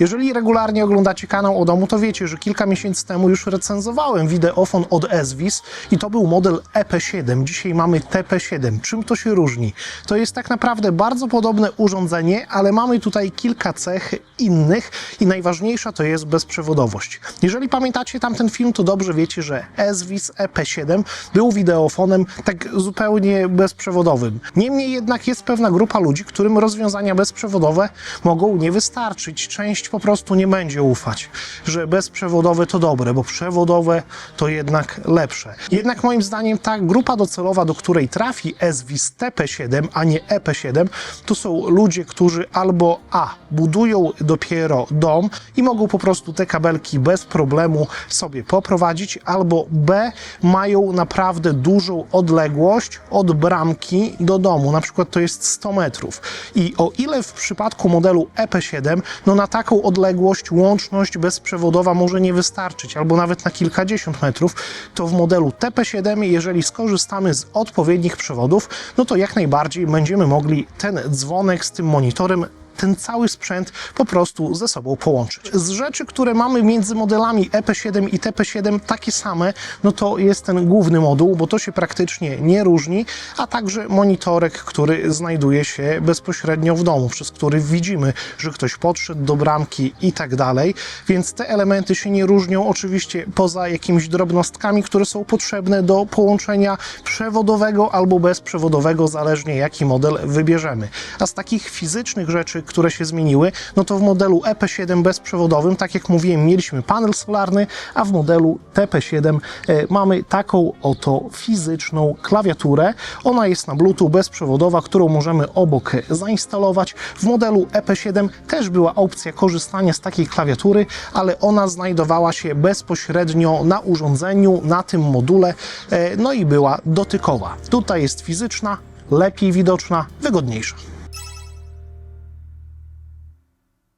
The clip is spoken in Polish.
Jeżeli regularnie oglądacie kanał o domu, to wiecie, że kilka miesięcy temu już recenzowałem wideofon od Esvis i to był model EP7. Dzisiaj mamy TP7. Czym to się różni? To jest tak naprawdę bardzo podobne urządzenie, ale mamy tutaj kilka cech innych i najważniejsza to jest bezprzewodowość. Jeżeli pamiętacie tamten film, to dobrze wiecie, że Esvis EP7 był wideofonem tak zupełnie bezprzewodowym. Niemniej jednak jest pewna grupa ludzi, którym rozwiązania bezprzewodowe mogą nie wystarczyć. Część po prostu nie będzie ufać, że bezprzewodowe to dobre, bo przewodowe to jednak lepsze. Jednak moim zdaniem ta grupa docelowa, do której trafi Esvis TP7, a nie EP7, to są ludzie, którzy albo A budują dopiero dom i mogą po prostu te kabelki bez problemu sobie poprowadzić, albo B mają naprawdę dużą odległość od bramki do domu, na przykład to jest 100 metrów. I o ile w przypadku modelu EP7, no na taką odległość łączność bezprzewodowa może nie wystarczyć, albo nawet na kilkadziesiąt metrów, to w modelu TP7, jeżeli skorzystamy z odpowiednich przewodów, no to jak najbardziej będziemy mogli ten dzwonek z tym monitorem ten cały sprzęt po prostu ze sobą połączyć. Z rzeczy, które mamy między modelami EP7 i TP7 takie same, no to jest ten główny moduł, bo to się praktycznie nie różni, a także monitorek, który znajduje się bezpośrednio w domu, przez który widzimy, że ktoś podszedł do bramki i tak dalej, więc te elementy się nie różnią oczywiście poza jakimiś drobnostkami, które są potrzebne do połączenia przewodowego albo bezprzewodowego, zależnie jaki model wybierzemy. A z takich fizycznych rzeczy, które się zmieniły, no to w modelu EP7 bezprzewodowym, tak jak mówiłem, mieliśmy panel solarny, a w modelu TP7 e, mamy taką oto fizyczną klawiaturę. Ona jest na Bluetooth bezprzewodowa, którą możemy obok zainstalować. W modelu EP7 też była opcja korzystania z takiej klawiatury, ale ona znajdowała się bezpośrednio na urządzeniu, na tym module, e, no i była dotykowa. Tutaj jest fizyczna, lepiej widoczna, wygodniejsza.